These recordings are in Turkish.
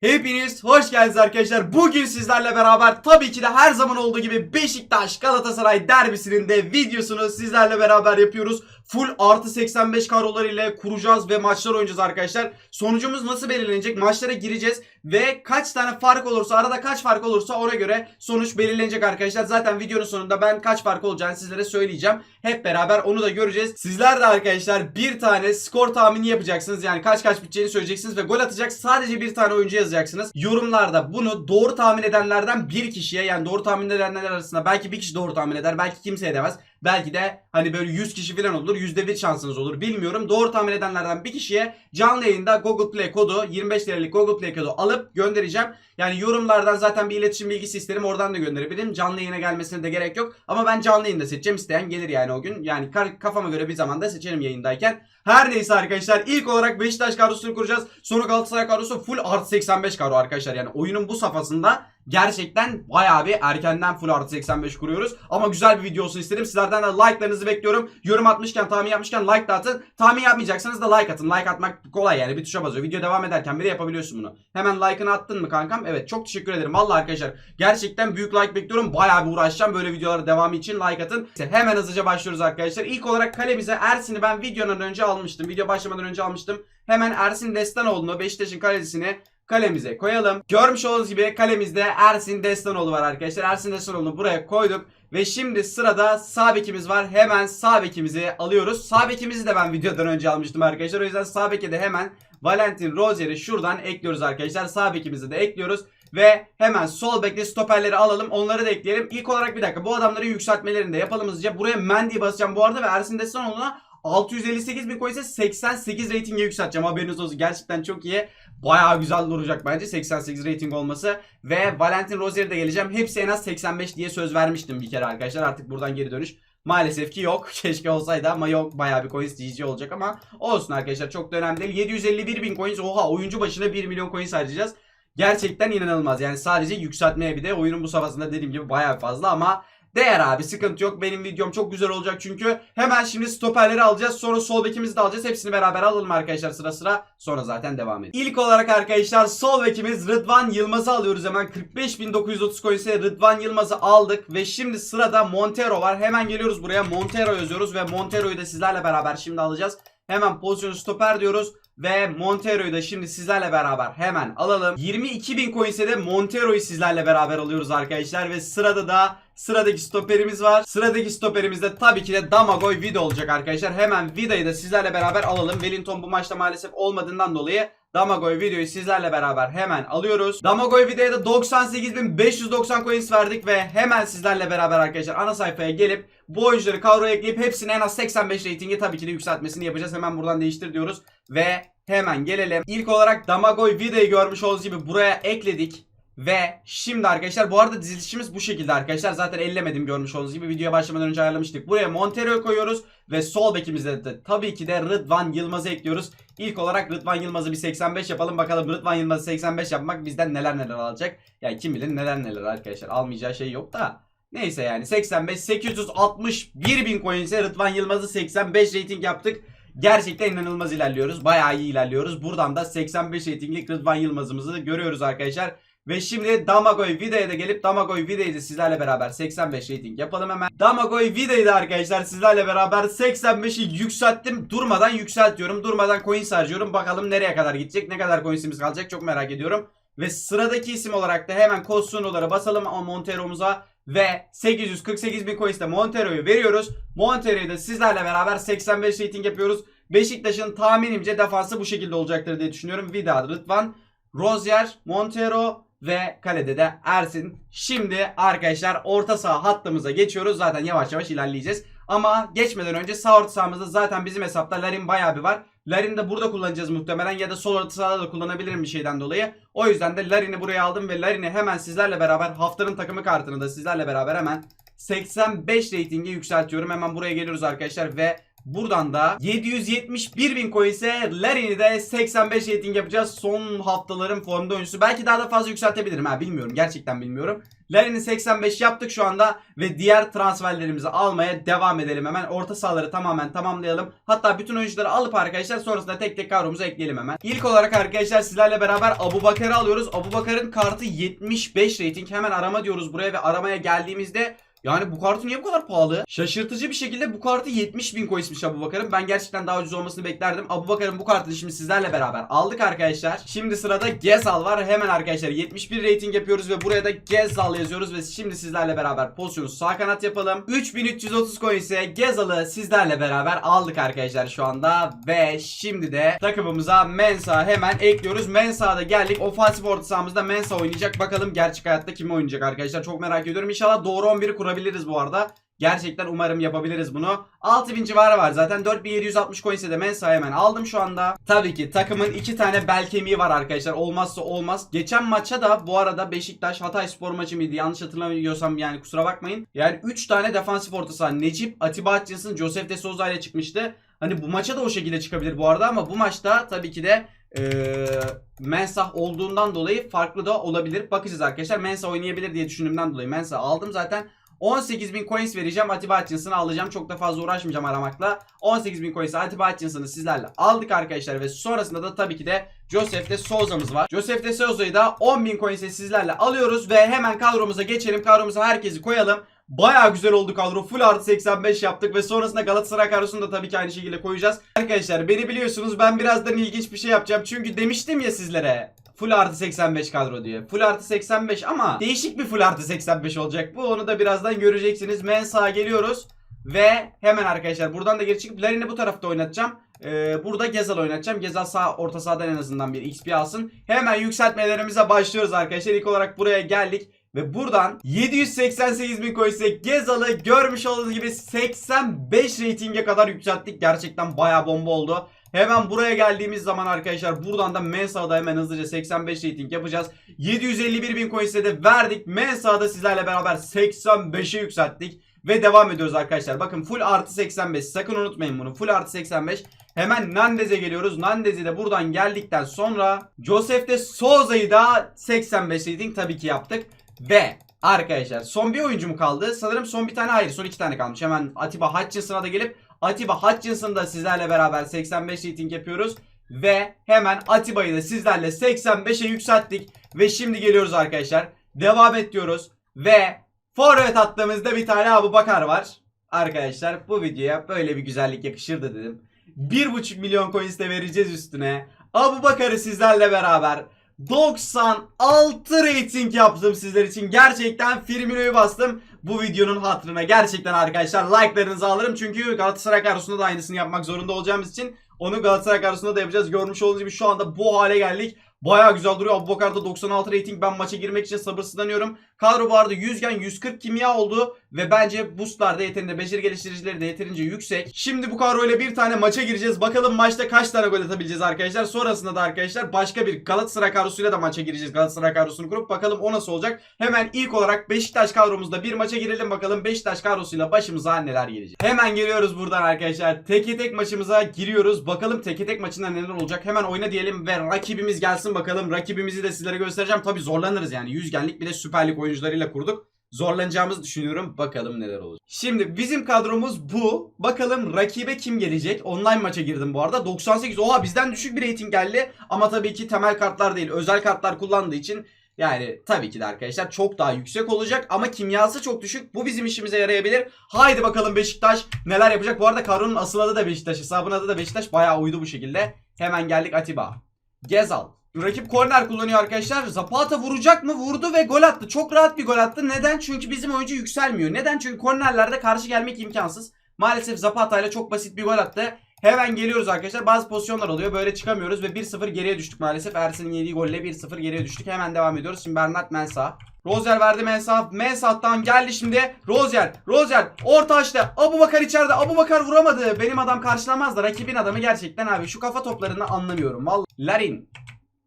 Hepiniz hoş geldiniz arkadaşlar. Bugün sizlerle beraber tabii ki de her zaman olduğu gibi Beşiktaş Galatasaray derbisinin de videosunu sizlerle beraber yapıyoruz. Full artı 85 kadrolar ile kuracağız ve maçlar oynayacağız arkadaşlar. Sonucumuz nasıl belirlenecek? Maçlara gireceğiz ve kaç tane fark olursa arada kaç fark olursa ona göre sonuç belirlenecek arkadaşlar. Zaten videonun sonunda ben kaç fark olacağını sizlere söyleyeceğim. Hep beraber onu da göreceğiz. Sizler de arkadaşlar bir tane skor tahmini yapacaksınız. Yani kaç kaç biteceğini söyleyeceksiniz ve gol atacak sadece bir tane oyuncu yazacaksınız. Yorumlarda bunu doğru tahmin edenlerden bir kişiye yani doğru tahmin edenler arasında belki bir kişi doğru tahmin eder belki kimse edemez. Belki de hani böyle 100 kişi falan olur. %1 şansınız olur. Bilmiyorum. Doğru tahmin edenlerden bir kişiye canlı yayında Google Play kodu 25 liralık Google Play kodu alıp göndereceğim. Yani yorumlardan zaten bir iletişim bilgisi isterim. Oradan da gönderebilirim. Canlı yayına gelmesine de gerek yok. Ama ben canlı yayında seçeceğim. İsteyen gelir yani o gün. Yani kafama göre bir zamanda seçerim yayındayken. Her neyse arkadaşlar ilk olarak Beşiktaş kadrosunu kuracağız. Sonra Galatasaray kadrosu full artı 85 kadro arkadaşlar. Yani oyunun bu safhasında gerçekten bayağı bir erkenden full artı 85 kuruyoruz. Ama güzel bir video olsun istedim. Sizlerden de like'larınızı bekliyorum. Yorum atmışken, tahmin yapmışken like da atın. Tahmin yapmayacaksanız da like atın. Like atmak kolay yani bir tuşa basıyor. Video devam ederken bile yapabiliyorsun bunu. Hemen like'ını attın mı kankam? Evet çok teşekkür ederim. Vallahi arkadaşlar gerçekten büyük like bekliyorum. Bayağı bir uğraşacağım böyle videolara devamı için like atın. İşte hemen hızlıca başlıyoruz arkadaşlar. İlk olarak kalemize Ersin'i ben videonun önce almıştım. Video başlamadan önce almıştım. Hemen Ersin Destanoğlu'nu Beşiktaş'ın kalecisini kalemize koyalım. Görmüş olduğunuz gibi kalemizde Ersin Destanoğlu var arkadaşlar. Ersin Destanoğlu'nu buraya koyduk. Ve şimdi sırada sağ bekimiz var. Hemen sağ bekimizi alıyoruz. Sağ bekimizi de ben videodan önce almıştım arkadaşlar. O yüzden sağ beke de hemen Valentin Rozier'i şuradan ekliyoruz arkadaşlar. Sağ bekimizi de ekliyoruz. Ve hemen sol bekle stoperleri alalım. Onları da ekleyelim. İlk olarak bir dakika bu adamların yükseltmelerini de yapalım hızlıca. Buraya Mendy'yi basacağım bu arada ve Ersin Destanoğlu'na 658 bin coin ise 88 ratinge yükselteceğim. Haberiniz olsun. Gerçekten çok iyi. Bayağı güzel duracak bence 88 rating olması. Ve Valentin Rozier'e de geleceğim. Hepsi en az 85 diye söz vermiştim bir kere arkadaşlar. Artık buradan geri dönüş. Maalesef ki yok. Keşke olsaydı ama yok. Bayağı bir coins GG olacak ama olsun arkadaşlar. Çok da önemli değil. 751 bin coins. Oha oyuncu başına 1 milyon coins harcayacağız. Gerçekten inanılmaz. Yani sadece yükseltmeye bir de oyunun bu safhasında dediğim gibi bayağı fazla ama Değer abi sıkıntı yok. Benim videom çok güzel olacak çünkü. Hemen şimdi stoperleri alacağız. Sonra sol bekimizi de alacağız. Hepsini beraber alalım arkadaşlar sıra sıra. Sonra zaten devam edelim. İlk olarak arkadaşlar sol bekimiz Rıdvan Yılmaz'ı alıyoruz hemen. 45.930 coin ise Rıdvan Yılmaz'ı aldık. Ve şimdi sırada Montero var. Hemen geliyoruz buraya. Montero yazıyoruz ve Montero'yu da sizlerle beraber şimdi alacağız. Hemen pozisyonu stoper diyoruz. Ve Montero'yu da şimdi sizlerle beraber hemen alalım. 22.000 coins'e de Montero'yu sizlerle beraber alıyoruz arkadaşlar. Ve sırada da sıradaki stoperimiz var. Sıradaki stoperimiz de tabii ki de Damagoy Vida olacak arkadaşlar. Hemen Vida'yı da sizlerle beraber alalım. Wellington bu maçta maalesef olmadığından dolayı Damagoy videoyu sizlerle beraber hemen alıyoruz. Damagoy videoya da 98.590 coins verdik ve hemen sizlerle beraber arkadaşlar ana sayfaya gelip bu oyuncuları kadroya ekleyip hepsini en az 85 ratingi tabii ki de yükseltmesini yapacağız. Hemen buradan değiştir diyoruz ve hemen gelelim. İlk olarak Damagoy videoyu görmüş olduğunuz gibi buraya ekledik. Ve şimdi arkadaşlar bu arada dizilişimiz bu şekilde arkadaşlar. Zaten ellemedim görmüş olduğunuz gibi. Videoya başlamadan önce ayarlamıştık. Buraya Montero'yu koyuyoruz. Ve sol bekimizde de tabii ki de Rıdvan Yılmaz'ı ekliyoruz. İlk olarak Rıdvan Yılmaz'ı bir 85 yapalım. Bakalım Rıdvan Yılmaz'ı 85 yapmak bizden neler neler alacak. Yani kim bilir neler neler arkadaşlar. Almayacağı şey yok da. Neyse yani 85 861 bin coin ise Rıdvan Yılmaz'ı 85 rating yaptık. Gerçekten inanılmaz ilerliyoruz. Bayağı iyi ilerliyoruz. Buradan da 85 ratinglik Rıdvan Yılmaz'ımızı görüyoruz arkadaşlar. Ve şimdi Damagoy Vida'ya da gelip Damagoy Vida'yı da sizlerle beraber 85 rating yapalım hemen. Damagoy Vida'yı da arkadaşlar sizlerle beraber 85'i yükselttim. Durmadan yükseltiyorum. Durmadan coins harcıyorum. Bakalım nereye kadar gidecek. Ne kadar coinsimiz kalacak çok merak ediyorum. Ve sıradaki isim olarak da hemen Kosuno'lara basalım ama Montero'muza ve 848 bin coins'te Montero'yu veriyoruz. Montero'yu da sizlerle beraber 85 rating yapıyoruz. Beşiktaş'ın tahminimce defansı bu şekilde olacaktır diye düşünüyorum. Vida, Rıdvan, Rozier, Montero ve kalede de Ersin. Şimdi arkadaşlar orta saha hattımıza geçiyoruz. Zaten yavaş yavaş ilerleyeceğiz. Ama geçmeden önce sağ orta sahamızda zaten bizim hesapta Larin bayağı bir var. Larin'i de burada kullanacağız muhtemelen ya da sol orta sahada da kullanabilirim bir şeyden dolayı. O yüzden de Larin'i buraya aldım ve Larin'i hemen sizlerle beraber haftanın takımı kartını da sizlerle beraber hemen 85 ratingi yükseltiyorum. Hemen buraya geliyoruz arkadaşlar ve Buradan da 771 bin coin ise Larin'i de 85 rating yapacağız. Son haftaların formda oyuncusu. Belki daha da fazla yükseltebilirim ha bilmiyorum. Gerçekten bilmiyorum. Larin'i 85 yaptık şu anda ve diğer transferlerimizi almaya devam edelim hemen. Orta sahaları tamamen tamamlayalım. Hatta bütün oyuncuları alıp arkadaşlar sonrasında tek tek kadromuza ekleyelim hemen. İlk olarak arkadaşlar sizlerle beraber Abu Bakar'ı alıyoruz. Abu Bakar'ın kartı 75 rating. Hemen arama diyoruz buraya ve aramaya geldiğimizde yani bu kartı niye bu kadar pahalı? Şaşırtıcı bir şekilde bu kartı 70 bin koymuş Abu Bakar'ın. Ben gerçekten daha ucuz olmasını beklerdim. Abu Bakar'ın bu kartını şimdi sizlerle beraber aldık arkadaşlar. Şimdi sırada Gezal var. Hemen arkadaşlar 71 rating yapıyoruz ve buraya da Gezal yazıyoruz ve şimdi sizlerle beraber pozisyonu sağ kanat yapalım. 3330 coin ise Gezal'ı sizlerle beraber aldık arkadaşlar şu anda ve şimdi de takımımıza Mensa hemen ekliyoruz. Mensah'da geldik. Ofansif orta sahamızda Mensa oynayacak. Bakalım gerçek hayatta kim oynayacak arkadaşlar. Çok merak ediyorum. İnşallah doğru 11'i kurabiliriz bu arada. Gerçekten umarım yapabiliriz bunu. 6000 civarı var zaten. 4760 coin de Mensa hemen aldım şu anda. Tabii ki takımın iki tane bel kemiği var arkadaşlar. Olmazsa olmaz. Geçen maça da bu arada Beşiktaş Hatay Spor maçı mıydı? Yanlış hatırlamıyorsam yani kusura bakmayın. Yani 3 tane defansif orta saha. Necip, Atiba Hutchinson, Joseph de Souza ile çıkmıştı. Hani bu maça da o şekilde çıkabilir bu arada ama bu maçta tabii ki de eee Mensah olduğundan dolayı farklı da olabilir. Bakacağız arkadaşlar. Mensah oynayabilir diye düşündüğümden dolayı Mensah aldım zaten. 18.000 coins vereceğim. Atiba alacağım. Çok da fazla uğraşmayacağım aramakla. 18.000 coins Atiba sizlerle aldık arkadaşlar. Ve sonrasında da tabii ki de Joseph de Souza'mız var. Joseph de Souza'yı da 10.000 coins'e sizlerle alıyoruz. Ve hemen kadromuza geçelim. Kadromuza herkesi koyalım. Baya güzel oldu kadro. Full artı 85 yaptık ve sonrasında Galatasaray kadrosunu da tabii ki aynı şekilde koyacağız. Arkadaşlar beni biliyorsunuz ben birazdan ilginç bir şey yapacağım. Çünkü demiştim ya sizlere. Full artı 85 kadro diye. Full artı 85 ama değişik bir full artı 85 olacak bu. Onu da birazdan göreceksiniz. Mensa geliyoruz. Ve hemen arkadaşlar buradan da geri çıkıp Larin'i bu tarafta oynatacağım. Ee, burada Gezal oynatacağım. Gezal sağ orta sahadan en azından bir XP alsın. Hemen yükseltmelerimize başlıyoruz arkadaşlar. İlk olarak buraya geldik. Ve buradan 788 bin coins'e Gezal'ı görmüş olduğunuz gibi 85 rating'e kadar yükselttik. Gerçekten baya bomba oldu. Hemen buraya geldiğimiz zaman arkadaşlar buradan da Mensah'da hemen hızlıca 85 rating yapacağız. 751 bin coins'e de verdik. Mensah'da sizlerle beraber 85'e yükselttik. Ve devam ediyoruz arkadaşlar. Bakın full artı 85. Sakın unutmayın bunu. Full artı 85. Hemen Nandez'e geliyoruz. Nandez'i de buradan geldikten sonra Joseph de Souza'yı da 85 rating tabii ki yaptık. Ve arkadaşlar son bir oyuncu mu kaldı? Sanırım son bir tane hayır son iki tane kalmış. Hemen Atiba Hutchinson'a da gelip Atiba Hutchinson'ı da sizlerle beraber 85 rating yapıyoruz. Ve hemen Atiba'yı da sizlerle 85'e yükselttik. Ve şimdi geliyoruz arkadaşlar. Devam et diyoruz. Ve forvet attığımızda bir tane Abu Bakar var. Arkadaşlar bu videoya böyle bir güzellik yakışırdı dedim. 1.5 milyon coins de vereceğiz üstüne. Abu Bakar'ı sizlerle beraber 96 rating yaptım sizler için. Gerçekten Firmino'yu bastım. Bu videonun hatırına gerçekten arkadaşlar like'larınızı alırım. Çünkü Galatasaray karşısında da aynısını yapmak zorunda olacağımız için onu Galatasaray karşısında da yapacağız. Görmüş olduğunuz gibi şu anda bu hale geldik. Baya güzel duruyor. Abubakar'da 96 rating. Ben maça girmek için sabırsızlanıyorum. Kadro bu arada 100 gen 140 kimya oldu. Ve bence boostlar da yeterince, beceri geliştiricileri de yeterince yüksek. Şimdi bu kadroyla bir tane maça gireceğiz. Bakalım maçta kaç tane gol atabileceğiz arkadaşlar. Sonrasında da arkadaşlar başka bir Galatasaray kadrosuyla da maça gireceğiz. Galatasaray kadrosunu kurup bakalım o nasıl olacak. Hemen ilk olarak Beşiktaş kadromuzda bir maça girelim. Bakalım Beşiktaş kadrosuyla başımıza neler gelecek. Hemen geliyoruz buradan arkadaşlar. Teke tek maçımıza giriyoruz. Bakalım teke tek maçında neler olacak. Hemen oyna diyelim ve rakibimiz gelsin bakalım. Rakibimizi de sizlere göstereceğim. Tabi zorlanırız yani. Yüzgenlik bir de Süper Lig oyuncularıyla kurduk zorlanacağımızı düşünüyorum. Bakalım neler olacak. Şimdi bizim kadromuz bu. Bakalım rakibe kim gelecek? Online maça girdim bu arada. 98. Oha bizden düşük bir rating geldi. Ama tabii ki temel kartlar değil. Özel kartlar kullandığı için yani tabii ki de arkadaşlar çok daha yüksek olacak ama kimyası çok düşük. Bu bizim işimize yarayabilir. Haydi bakalım Beşiktaş neler yapacak. Bu arada kadronun asıl adı da Beşiktaş. Hesabın adı da Beşiktaş. Bayağı uydu bu şekilde. Hemen geldik Atiba. Gezal. Rakip korner kullanıyor arkadaşlar. Zapata vuracak mı? Vurdu ve gol attı. Çok rahat bir gol attı. Neden? Çünkü bizim oyuncu yükselmiyor. Neden? Çünkü kornerlerde karşı gelmek imkansız. Maalesef Zapata ile çok basit bir gol attı. Hemen geliyoruz arkadaşlar. Bazı pozisyonlar oluyor. Böyle çıkamıyoruz ve 1-0 geriye düştük maalesef. Ersin'in yediği golle 1-0 geriye düştük. Hemen devam ediyoruz. Şimdi Bernard Mensah. Rozier verdi Mensah. Mensah'tan geldi şimdi. Rozier. Rozier. Orta açtı. Abu Bakar içeride. Abu Bakar vuramadı. Benim adam karşılamaz da rakibin adamı gerçekten abi. Şu kafa toplarını anlamıyorum. Vallahi. Larin.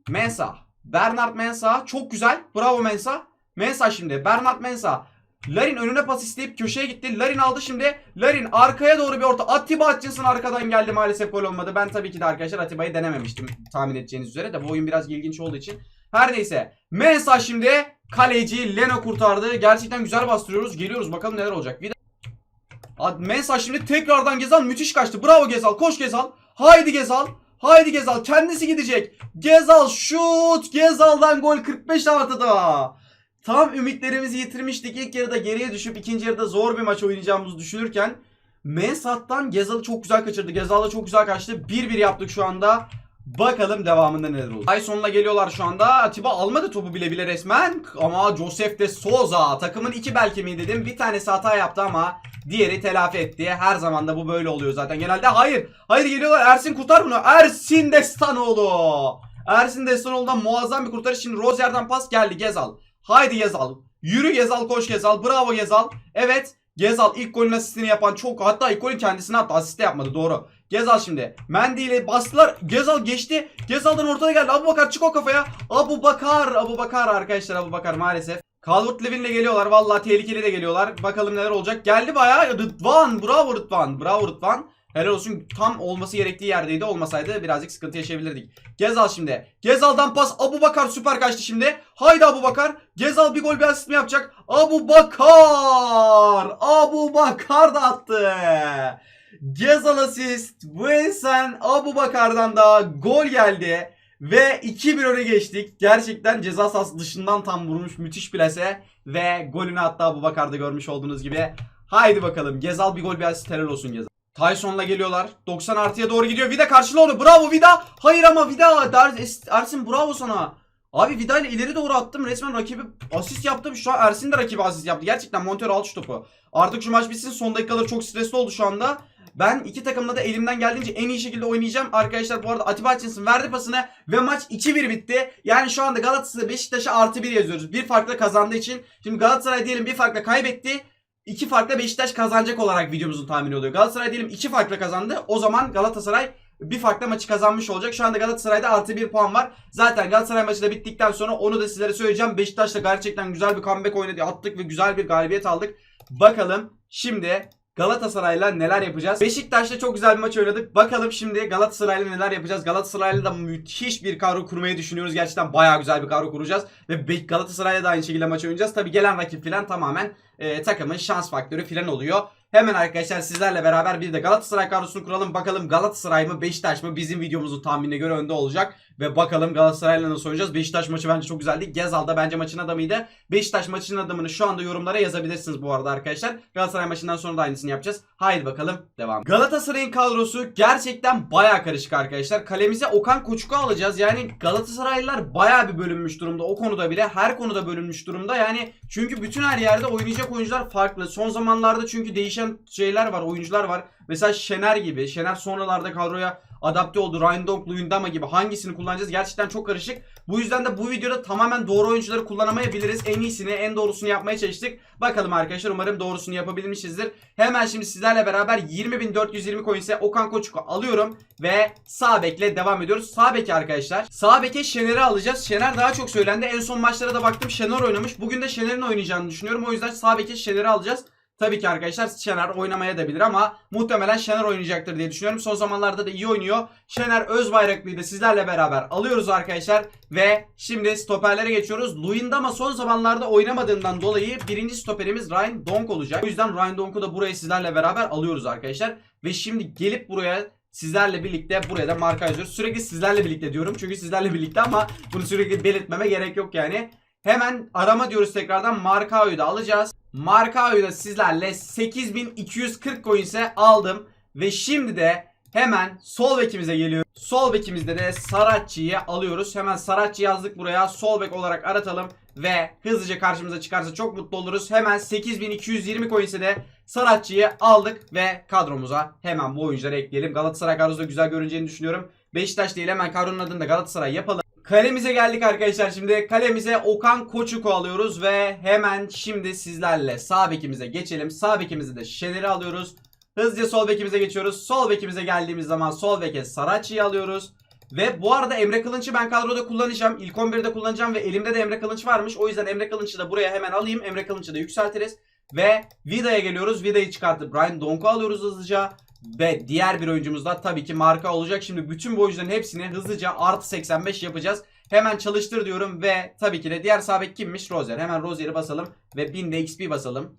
Mensah. Bernard Mensah. Çok güzel. Bravo Mensah. Mensah şimdi. Bernard Mensah. Larin önüne pas isteyip köşeye gitti. Larin aldı şimdi. Larin arkaya doğru bir orta. Atiba Hutchinson arkadan geldi maalesef gol olmadı. Ben tabii ki de arkadaşlar Atiba'yı denememiştim tahmin edeceğiniz üzere de bu oyun biraz ilginç olduğu için. Her neyse. Mensah şimdi kaleci Leno kurtardı. Gerçekten güzel bastırıyoruz. Geliyoruz bakalım neler olacak. Bir Mensah şimdi tekrardan Gezal müthiş kaçtı. Bravo Gezal. Koş Gezal. Haydi Gezal. Haydi Gezal. Kendisi gidecek. Gezal şut. Gezal'dan gol 45 artıda. Tam ümitlerimizi yitirmiştik. İlk yarıda geriye düşüp ikinci yarıda zor bir maç oynayacağımızı düşünürken Mensah'tan Gezal'ı çok güzel kaçırdı. Gezal da çok güzel kaçtı. 1-1 yaptık şu anda. Bakalım devamında neler olacak. Ay sonuna geliyorlar şu anda. Atiba almadı topu bile bile resmen. Ama Josef de Souza takımın iki belki mi dedim. Bir tanesi hata yaptı ama diğeri telafi etti. Her zaman da bu böyle oluyor zaten. Genelde hayır. Hayır geliyorlar. Ersin kurtar bunu. Ersin Destanoğlu. Ersin Destanoğlu'dan muazzam bir kurtarış. Şimdi Rozier'den pas geldi Gezal. Haydi Gezal. Yürü Gezal koş Gezal. Bravo Gezal. Evet. Gezal ilk golün asistini yapan çok hatta ilk golün kendisine attı asist de yapmadı doğru. Gezal şimdi. Mendy ile bastılar. Gezal geçti. Gezal'dan ortada geldi. Abu Bakar çık o kafaya. Abu Bakar. Abu Bakar arkadaşlar Abu Bakar maalesef. Calvert Lewin'le geliyorlar. Vallahi tehlikeli de geliyorlar. Bakalım neler olacak. Geldi bayağı. Rıdvan. Bravo Rıdvan. Bravo Rıdvan. Helal olsun tam olması gerektiği yerdeydi. Olmasaydı birazcık sıkıntı yaşayabilirdik. Gezal şimdi. Gezal'dan pas. Abu Bakar süper kaçtı şimdi. Haydi Abu Bakar. Gezal bir gol bir asist mi yapacak? Abu Bakar. Abu Bakar da attı. Gezal asist. Bu esen Abu Bakar'dan da gol geldi. Ve 2-1 öne geçtik. Gerçekten ceza sahası dışından tam vurmuş müthiş plase. Ve golünü hatta Abu Bakar'da görmüş olduğunuz gibi. Haydi bakalım. Gezal bir gol bir asist helal olsun Gezal. Tyson'la geliyorlar. 90 artıya doğru gidiyor. Vida karşıla onu. Bravo Vida. Hayır ama Vida. Ersin bravo sana. Abi Vida ile ileri doğru attım. Resmen rakibi asist yaptım. Şu an Ersin de rakibi asist yaptı. Gerçekten Montero al şu topu. Artık şu maç bitsin. Son dakikaları çok stresli oldu şu anda. Ben iki takımda da elimden geldiğince en iyi şekilde oynayacağım. Arkadaşlar bu arada Atiba Hutchinson verdi pasını ve maç 2-1 bitti. Yani şu anda Galatasaray Beşiktaş'a artı 1 yazıyoruz. Bir farkla kazandığı için. Şimdi Galatasaray diyelim bir farkla kaybetti. İki farkla Beşiktaş kazanacak olarak videomuzun tahmini oluyor. Galatasaray diyelim iki farkla kazandı. O zaman Galatasaray bir farkla maçı kazanmış olacak. Şu anda Galatasaray'da artı bir puan var. Zaten Galatasaray maçı da bittikten sonra onu da sizlere söyleyeceğim. Beşiktaş'ta gerçekten güzel bir comeback oynadı. Attık ve güzel bir galibiyet aldık. Bakalım şimdi Galatasaray'la neler yapacağız? Beşiktaş'ta çok güzel bir maç oynadık. Bakalım şimdi Galatasaray'la neler yapacağız? Galatasaray'la da müthiş bir kadro kurmayı düşünüyoruz. Gerçekten bayağı güzel bir kadro kuracağız. Ve Galatasaray'la da aynı şekilde maç oynayacağız. Tabi gelen rakip filan tamamen e, takımın şans faktörü filan oluyor. Hemen arkadaşlar sizlerle beraber bir de Galatasaray kadrosunu kuralım. Bakalım Galatasaray mı Beşiktaş mı bizim videomuzun tahminine göre önde olacak. Ve bakalım Galatasaray'la nasıl oynayacağız. Beşiktaş maçı bence çok güzeldi. Gezal da bence maçın adamıydı. Beşiktaş maçının adamını şu anda yorumlara yazabilirsiniz bu arada arkadaşlar. Galatasaray maçından sonra da aynısını yapacağız. Haydi bakalım devam. Galatasaray'ın kadrosu gerçekten baya karışık arkadaşlar. Kalemize Okan Koçuk'u alacağız. Yani Galatasaraylılar baya bir bölünmüş durumda. O konuda bile her konuda bölünmüş durumda. Yani çünkü bütün her yerde oynayacak oyuncular farklı. Son zamanlarda çünkü değişen şeyler var, oyuncular var. Mesela Şener gibi. Şener sonralarda kadroya adapte oldu. Ryan Donk, Luyendama gibi hangisini kullanacağız gerçekten çok karışık. Bu yüzden de bu videoda tamamen doğru oyuncuları kullanamayabiliriz. En iyisini, en doğrusunu yapmaya çalıştık. Bakalım arkadaşlar umarım doğrusunu yapabilmişizdir. Hemen şimdi sizlerle beraber 20.420 coins'e Okan Koçuk'u alıyorum ve sağ bekle devam ediyoruz. Sağ beki arkadaşlar. Sağ beke Şener'i alacağız. Şener daha çok söylendi. En son maçlara da baktım Şener oynamış. Bugün de Şener'in oynayacağını düşünüyorum. O yüzden sağ beke Şener'i alacağız. Tabii ki arkadaşlar Şener oynamaya da bilir ama muhtemelen Şener oynayacaktır diye düşünüyorum. Son zamanlarda da iyi oynuyor. Şener Özbayraklı'yı da sizlerle beraber alıyoruz arkadaşlar. Ve şimdi stoperlere geçiyoruz. Luyendama son zamanlarda oynamadığından dolayı birinci stoperimiz Ryan Donk olacak. O yüzden Ryan Donk'u da buraya sizlerle beraber alıyoruz arkadaşlar. Ve şimdi gelip buraya sizlerle birlikte buraya da marka yazıyoruz. Sürekli sizlerle birlikte diyorum. Çünkü sizlerle birlikte ama bunu sürekli belirtmeme gerek yok yani. Hemen arama diyoruz tekrardan. Markao'yu da alacağız. Markao'yu da sizlerle 8240 coins'e aldım. Ve şimdi de hemen sol bekimize geliyor. Sol bekimizde de Saratçı'yı alıyoruz. Hemen Saratçı yazdık buraya. Sol bek olarak aratalım. Ve hızlıca karşımıza çıkarsa çok mutlu oluruz. Hemen 8220 coins'e de Saratçı'yı aldık. Ve kadromuza hemen bu oyuncuları ekleyelim. Galatasaray kadrosu güzel görüneceğini düşünüyorum. Beşiktaş değil hemen kadronun adını da Galatasaray yapalım. Kalemize geldik arkadaşlar şimdi. Kalemize Okan Koçuk'u alıyoruz ve hemen şimdi sizlerle sağ bekimize geçelim. Sağ bekimize de Şener'i alıyoruz. Hızlıca sol bekimize geçiyoruz. Sol bekimize geldiğimiz zaman sol beke Saracchi'yi alıyoruz. Ve bu arada Emre Kılınç'ı ben kadroda kullanacağım. İlk 11'de kullanacağım ve elimde de Emre Kılınç varmış. O yüzden Emre Kılınç'ı da buraya hemen alayım. Emre Kılınç'ı da yükseltiriz. Ve Vida'ya geliyoruz. Vida'yı çıkartıp Brian Donk'u alıyoruz hızlıca. Ve diğer bir oyuncumuz da tabii ki marka olacak. Şimdi bütün bu oyuncuların hepsini hızlıca artı 85 yapacağız. Hemen çalıştır diyorum ve tabii ki de diğer sabek kimmiş? Rozer. Hemen Rozer'i basalım ve 1000 de XP basalım.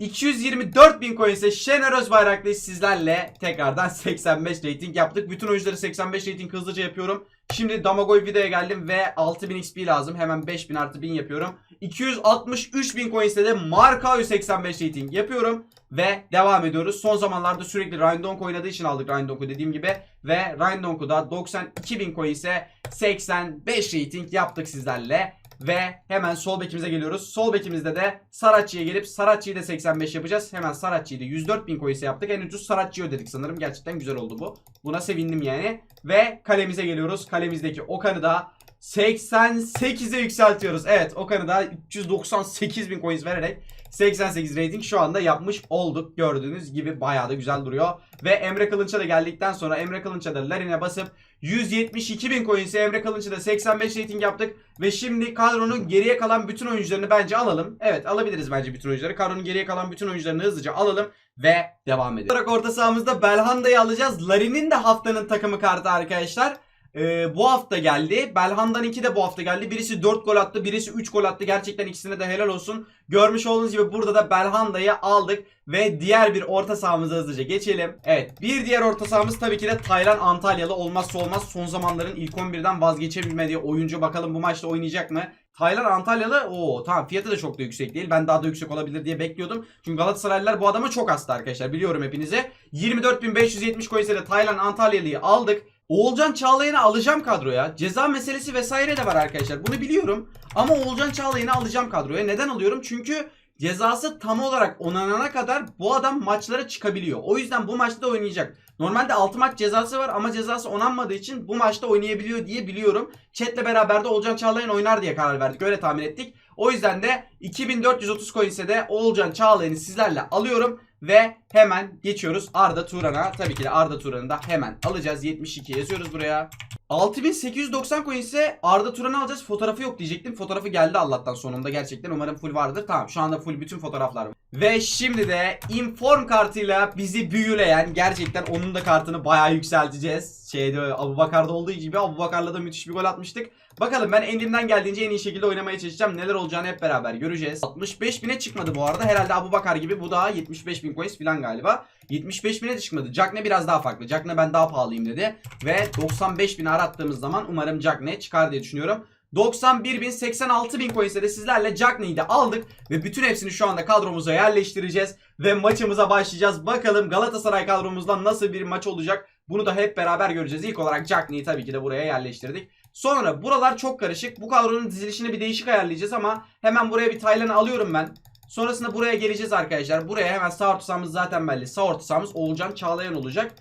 224 bin coin ise Şener Özbayraklı sizlerle tekrardan 85 rating yaptık. Bütün oyuncuları 85 rating hızlıca yapıyorum. Şimdi Damagoy videoya geldim ve 6000 XP lazım. Hemen 5000 artı 1000 yapıyorum. 263 bin coin ise de Marka 85 rating yapıyorum. Ve devam ediyoruz. Son zamanlarda sürekli Rindonk oynadığı için aldık Rindonku dediğim gibi. Ve Rindonku da 92 bin coin ise 85 rating yaptık sizlerle. Ve hemen sol bekimize geliyoruz. Sol bekimizde de Saratçı'ya gelip Saratçı'yı da 85 yapacağız. Hemen Saratçı'yı da 104 bin coin'se yaptık. En ucuz Saratçı'yı ödedik sanırım. Gerçekten güzel oldu bu. Buna sevindim yani. Ve kalemize geliyoruz. Kalemizdeki Okan'ı da 88'e yükseltiyoruz. Evet Okan'ı da 398 bin coins vererek 88 rating şu anda yapmış olduk. Gördüğünüz gibi bayağı da güzel duruyor. Ve Emre Kılınç'a da geldikten sonra Emre Kılınç'a da Larin'e basıp 172 bin coins'e Emre Kılınç'a da 85 rating yaptık. Ve şimdi kadronun geriye kalan bütün oyuncularını bence alalım. Evet alabiliriz bence bütün oyuncuları. Kadronun geriye kalan bütün oyuncularını hızlıca alalım ve devam edelim. Olarak orta sahamızda Belhanda'yı alacağız. Larin'in de haftanın takımı kartı arkadaşlar. Ee, bu hafta geldi. Belhanda'nın iki de bu hafta geldi. Birisi 4 gol attı, birisi 3 gol attı. Gerçekten ikisine de helal olsun. Görmüş olduğunuz gibi burada da Belhanda'yı aldık ve diğer bir orta sahamıza hızlıca geçelim. Evet, bir diğer orta sahamız tabii ki de Taylan Antalyalı olmazsa olmaz. Son zamanların ilk 11'den vazgeçebilmediği oyuncu. Bakalım bu maçta oynayacak mı? Taylan Antalyalı o tamam fiyatı da çok da yüksek değil. Ben daha da yüksek olabilir diye bekliyordum. Çünkü Galatasaraylılar bu adama çok hasta arkadaşlar. Biliyorum hepinize. 24.570 coins'e Taylan Antalyalı'yı aldık. Oğulcan Çağlayan'ı alacağım kadroya. Ceza meselesi vesaire de var arkadaşlar. Bunu biliyorum. Ama Oğulcan Çağlayan'ı alacağım kadroya. Neden alıyorum? Çünkü cezası tam olarak onanana kadar bu adam maçlara çıkabiliyor. O yüzden bu maçta oynayacak. Normalde 6 maç cezası var ama cezası onanmadığı için bu maçta oynayabiliyor diye biliyorum. Chat'le beraber de Oğulcan Çağlayan oynar diye karar verdik. Öyle tahmin ettik. O yüzden de 2430 coins'e de Oğulcan Çağlayan'ı sizlerle alıyorum. Ve hemen geçiyoruz Arda Turan'a. Tabii ki de Arda Turan'ı da hemen alacağız. 72 yazıyoruz buraya. 6890 coin ise Arda Turan'ı alacağız. Fotoğrafı yok diyecektim. Fotoğrafı geldi Allah'tan sonunda gerçekten. Umarım full vardır. Tamam şu anda full bütün fotoğraflar var. Ve şimdi de inform kartıyla bizi büyüleyen gerçekten onun da kartını bayağı yükselteceğiz. Şeyde Abu Bakar'da olduğu gibi Abu Bakar'la da müthiş bir gol atmıştık. Bakalım ben elimden geldiğince en iyi şekilde oynamaya çalışacağım. Neler olacağını hep beraber göreceğiz. 65 bine çıkmadı bu arada. Herhalde Abu Bakar gibi bu da 75 bin coins falan galiba. 75 bine de çıkmadı. Jackne biraz daha farklı. Jackne ben daha pahalıyım dedi. Ve 95 bin arattığımız zaman umarım Jackne çıkar diye düşünüyorum. 91 bin 86 bin coins'e de sizlerle Jackne'yi de aldık. Ve bütün hepsini şu anda kadromuza yerleştireceğiz. Ve maçımıza başlayacağız. Bakalım Galatasaray kadromuzdan nasıl bir maç olacak. Bunu da hep beraber göreceğiz. İlk olarak Jackne'yi tabii ki de buraya yerleştirdik. Sonra buralar çok karışık. Bu kadronun dizilişini bir değişik ayarlayacağız ama hemen buraya bir Taylan'ı alıyorum ben. Sonrasında buraya geleceğiz arkadaşlar. Buraya hemen sağ orta sahamız zaten belli. Sağ orta sahamız Oğulcan Çağlayan olacak.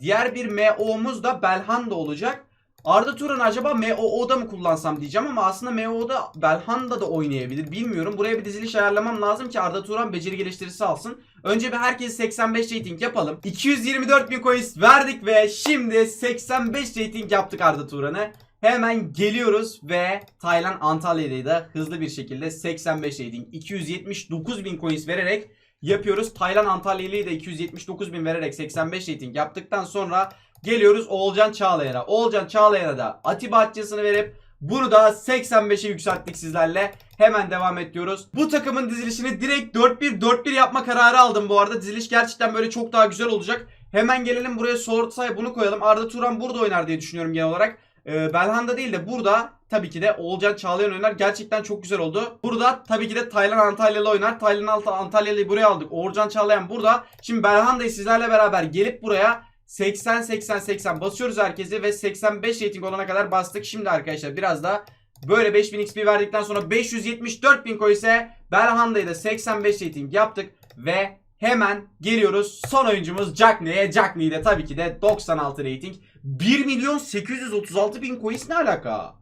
Diğer bir MO'muz da Belhanda olacak. Arda Turan acaba MOO'da mı kullansam diyeceğim ama aslında MOO'da Belhanda da oynayabilir. Bilmiyorum. Buraya bir diziliş ayarlamam lazım ki Arda Turan beceri geliştirisi alsın. Önce bir herkes 85 rating yapalım. 224 bin coins verdik ve şimdi 85 rating yaptık Arda Turan'ı. Hemen geliyoruz ve Taylan Antalya'yı da hızlı bir şekilde 85 rating 279 bin coins vererek yapıyoruz. Taylan Antalya'yı da 279 bin vererek 85 rating yaptıktan sonra geliyoruz Oğulcan Çağlayan'a. Oğulcan Çağlayan'a da Atiba Atçısını verip bunu da 85'e yükselttik sizlerle. Hemen devam ediyoruz. Bu takımın dizilişini direkt 4-1-4-1 yapma kararı aldım bu arada. Diziliş gerçekten böyle çok daha güzel olacak. Hemen gelelim buraya Sortsa'ya bunu koyalım. Arda Turan burada oynar diye düşünüyorum genel olarak. Ee, Belhanda değil de burada tabii ki de Oğulcan Çağlayan oynar. Gerçekten çok güzel oldu. Burada tabii ki de Taylan Antalyalı oynar. Taylan Antalyalı'yı buraya aldık. Oğulcan Çağlayan burada. Şimdi Belhanda'yı sizlerle beraber gelip buraya 80 80 80 basıyoruz herkesi ve 85 rating olana kadar bastık. Şimdi arkadaşlar biraz da böyle 5000 XP verdikten sonra 574 bin ise Belhanda'yı da 85 rating yaptık ve hemen geliyoruz. Son oyuncumuz Jackney'e. Jackney de tabii ki de 96 rating. 1 milyon 836 bin coins ne alaka?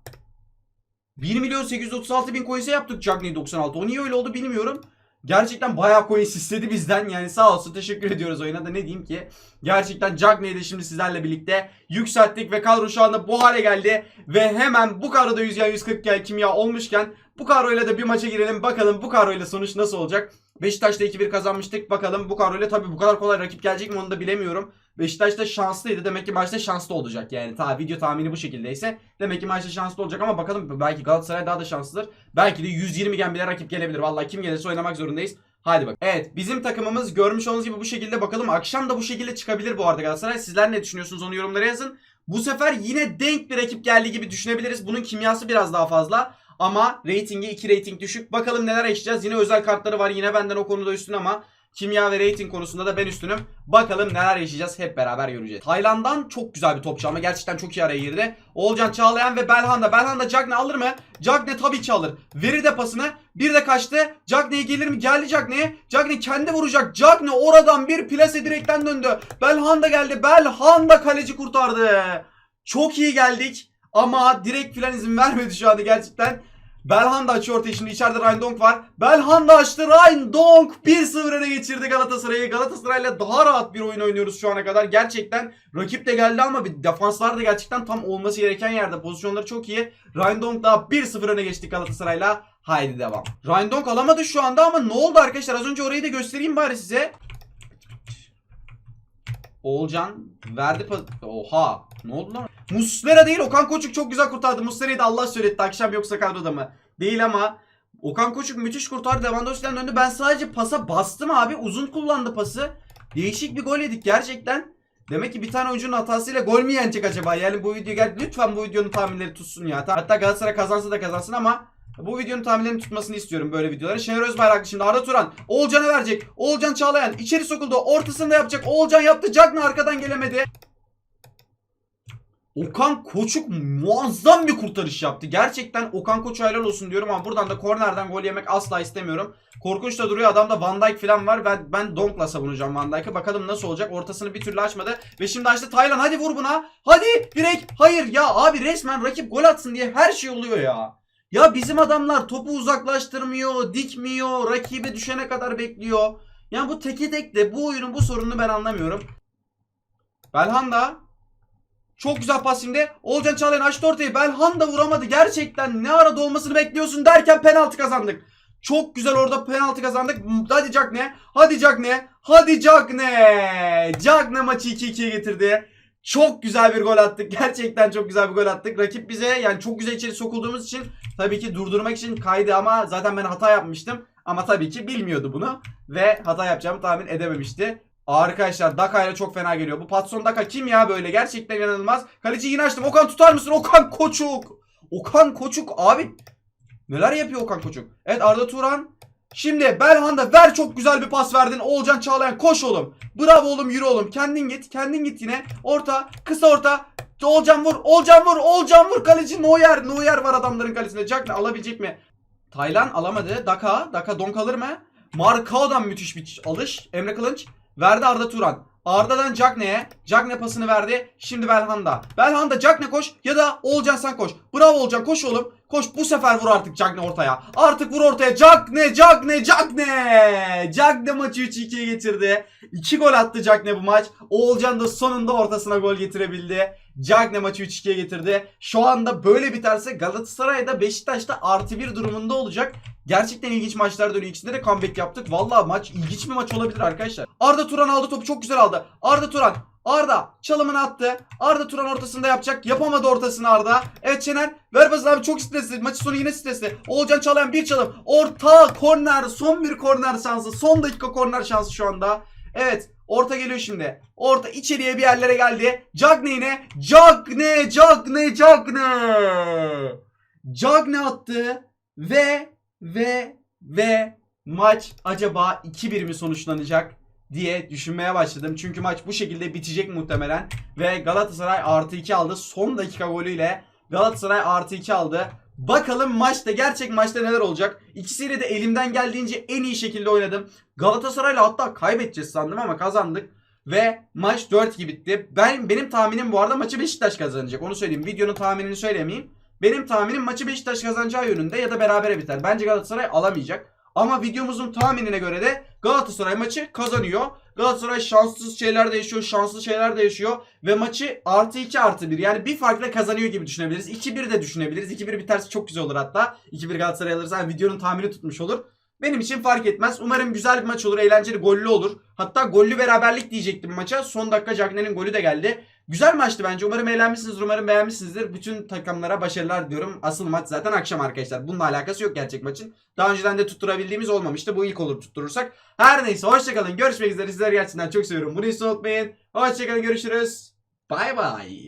1 milyon 836 bin coins'e yaptık Jackney 96. O niye öyle oldu bilmiyorum. Gerçekten bayağı coin istedi bizden. Yani sağ olsun teşekkür ediyoruz oyuna da ne diyeyim ki. Gerçekten Cagney'i de şimdi sizlerle birlikte yükselttik ve kadro şu anda bu hale geldi. Ve hemen bu kadroda 100 140 gel kimya olmuşken bu kadroyla da bir maça girelim. Bakalım bu kadroyla sonuç nasıl olacak. Beşiktaş'ta 2-1 kazanmıştık. Bakalım bu kadroyla tabii bu kadar kolay rakip gelecek mi onu da bilemiyorum. Beşiktaş da şanslıydı. Demek ki maçta şanslı olacak yani. Ta video tahmini bu şekildeyse. Demek ki maçta şanslı olacak ama bakalım belki Galatasaray daha da şanslıdır. Belki de 120 gen bile rakip gelebilir. Vallahi kim gelirse oynamak zorundayız. Hadi bak. Evet bizim takımımız görmüş olduğunuz gibi bu şekilde bakalım. Akşam da bu şekilde çıkabilir bu arada Galatasaray. Sizler ne düşünüyorsunuz onu yorumlara yazın. Bu sefer yine denk bir rakip geldiği gibi düşünebiliriz. Bunun kimyası biraz daha fazla. Ama ratingi 2 rating düşük. Bakalım neler yaşayacağız. Yine özel kartları var. Yine benden o konuda üstün ama kimya ve rating konusunda da ben üstünüm. Bakalım neler yaşayacağız hep beraber göreceğiz. Tayland'dan çok güzel bir topçu ama gerçekten çok iyi araya girdi. Oğulcan Çağlayan ve Belhanda. Belhanda Cagne alır mı? Cagne tabii ki alır. Verir de. Bir de kaçtı. Cagne'ye gelir mi? Geldi Cagne'ye. Cagne kendi vuracak. Cagne oradan bir plase direkten döndü. Belhanda geldi. Belhanda kaleci kurtardı. Çok iyi geldik. Ama direkt filan izin vermedi şu anda gerçekten. Belhanda açıyor ortaya şimdi içeride Ryan var. Belhanda açtı Ryan Donk 1-0 öne geçirdi Galatasaray'ı. Galatasaray'la daha rahat bir oyun oynuyoruz şu ana kadar. Gerçekten rakip de geldi ama bir defanslar da gerçekten tam olması gereken yerde. Pozisyonları çok iyi. Ryan Donk daha 1-0 öne geçtik Galatasaray'la. Haydi devam. Ryan Donk alamadı şu anda ama ne oldu arkadaşlar? Az önce orayı da göstereyim bari size. Oğulcan verdi. Oha. Ne oldu lan? Muslera değil Okan Koçuk çok güzel kurtardı. Muslera'yı da Allah söyletti akşam yoksa kadroda mı? Değil ama Okan Koçuk müthiş kurtardı. Lewandowski'den döndü. Ben sadece pasa bastım abi. Uzun kullandı pası. Değişik bir gol yedik gerçekten. Demek ki bir tane oyuncunun hatasıyla gol mü yenecek acaba? Yani bu video gel lütfen bu videonun tahminleri tutsun ya. Hatta Galatasaray kazansa da kazansın ama bu videonun tahminlerini tutmasını istiyorum böyle videoları. Şener Özbayraklı şimdi Arda Turan. Oğulcan'a verecek. Oğulcan Çağlayan içeri sokuldu. Ortasında yapacak. Oğulcan yaptı. Cagney arkadan gelemedi. Okan Koçuk muazzam bir kurtarış yaptı. Gerçekten Okan Koçuk helal olsun diyorum ama buradan da kornerden gol yemek asla istemiyorum. Korkunç da duruyor. Adamda Van Dijk falan var. Ben ben Donk'la savunacağım Van Dijk'ı. Bakalım nasıl olacak. Ortasını bir türlü açmadı. Ve şimdi açtı Taylan. Hadi vur buna. Hadi direkt. Hayır ya abi resmen rakip gol atsın diye her şey oluyor ya. Ya bizim adamlar topu uzaklaştırmıyor, dikmiyor, rakibe düşene kadar bekliyor. Yani bu teke tek de bu oyunun bu sorununu ben anlamıyorum. Belhanda çok güzel pas şimdi. Olcan Çağlayan açtı ortayı. Belhanda vuramadı. Gerçekten ne arada olmasını bekliyorsun derken penaltı kazandık. Çok güzel orada penaltı kazandık. Hadi Cagne. Hadi Cagne. Hadi Cagne. Cagne maçı 2-2'ye getirdi. Çok güzel bir gol attık. Gerçekten çok güzel bir gol attık. Rakip bize yani çok güzel içeri sokulduğumuz için tabii ki durdurmak için kaydı ama zaten ben hata yapmıştım. Ama tabii ki bilmiyordu bunu. Ve hata yapacağımı tahmin edememişti. Arkadaşlar Daka çok fena geliyor. Bu Patson Daka kim ya böyle? Gerçekten inanılmaz. Kaleci yine açtım. Okan tutar mısın? Okan Koçuk. Okan Koçuk abi. Neler yapıyor Okan Koçuk? Evet Arda Turan. Şimdi Belhanda ver çok güzel bir pas verdin. Oğulcan Çağlayan koş oğlum. Bravo oğlum yürü oğlum. Kendin git. Kendin git yine. Orta. Kısa orta. Oğulcan vur. Oğulcan vur. Oğulcan vur. Kaleci Neuer. Neuer var adamların kalesinde. Jack alabilecek mi? Taylan alamadı. Daka. Daka donk alır mı? Markao'dan müthiş bir alış. Emre Kılınç. Verdi Arda Turan. Arda'dan Cagney'e. Cagney pasını verdi. Şimdi Belhanda. Belhanda Cagney koş ya da Olcan sen koş. Bravo Olcan koş oğlum. Koş bu sefer vur artık Cagney ortaya. Artık vur ortaya. Cagney, Cagney, Cagney. Cagney maçı 3-2'ye getirdi. 2 gol attı Cagney bu maç. Oğulcan da sonunda ortasına gol getirebildi. Cagney maçı 3-2'ye getirdi. Şu anda böyle biterse Galatasaray'da Beşiktaş'ta artı bir durumunda olacak. Gerçekten ilginç maçlar dönüyor. İkisinde de comeback yaptık. Vallahi maç ilginç bir maç olabilir arkadaşlar. Arda Turan aldı topu çok güzel aldı. Arda Turan Arda çalımını attı. Arda Turan ortasında yapacak. Yapamadı ortasını Arda. Evet Şener. Ver pasını abi çok stresli. Maçı sonu yine stresli. Oğulcan Çağlayan bir çalım. Orta korner. Son bir korner şansı. Son dakika korner şansı şu anda. Evet. Orta geliyor şimdi. Orta içeriye bir yerlere geldi. Cagney yine. Cagney, Cagney, Cagney. Cagney attı. Ve ve ve maç acaba 2-1 mi sonuçlanacak diye düşünmeye başladım. Çünkü maç bu şekilde bitecek muhtemelen. Ve Galatasaray artı 2 aldı. Son dakika golüyle Galatasaray artı 2 aldı. Bakalım maçta gerçek maçta neler olacak. İkisiyle de elimden geldiğince en iyi şekilde oynadım. Galatasaray'la hatta kaybedeceğiz sandım ama kazandık. Ve maç 4-2 bitti. Ben benim tahminim bu arada maçı Beşiktaş kazanacak. Onu söyleyeyim. Videonun tahminini söylemeyeyim. Benim tahminim maçı Beşiktaş kazanacağı yönünde ya da berabere biter. Bence Galatasaray alamayacak. Ama videomuzun tahminine göre de Galatasaray maçı kazanıyor. Galatasaray şanssız şeyler de yaşıyor, şanslı şeyler de yaşıyor. Ve maçı artı 2 artı 1 yani bir farkla kazanıyor gibi düşünebiliriz. 2-1 de düşünebiliriz. 2-1 biterse çok güzel olur hatta. 2-1 Galatasaray alırsa yani videonun tahmini tutmuş olur. Benim için fark etmez. Umarım güzel bir maç olur, eğlenceli, gollü olur. Hatta gollü beraberlik diyecektim maça. Son dakika Cagney'in golü de geldi. Güzel maçtı bence. Umarım eğlenmişsinizdir, umarım beğenmişsinizdir. Bütün takımlara başarılar diyorum. Asıl maç zaten akşam arkadaşlar. Bununla alakası yok gerçek maçın. Daha önceden de tutturabildiğimiz olmamıştı. Bu ilk olur tutturursak. Her neyse hoşçakalın. Görüşmek üzere. Sizleri gerçekten çok seviyorum. Bunu hiç unutmayın. Hoşçakalın. Görüşürüz. Bay bay.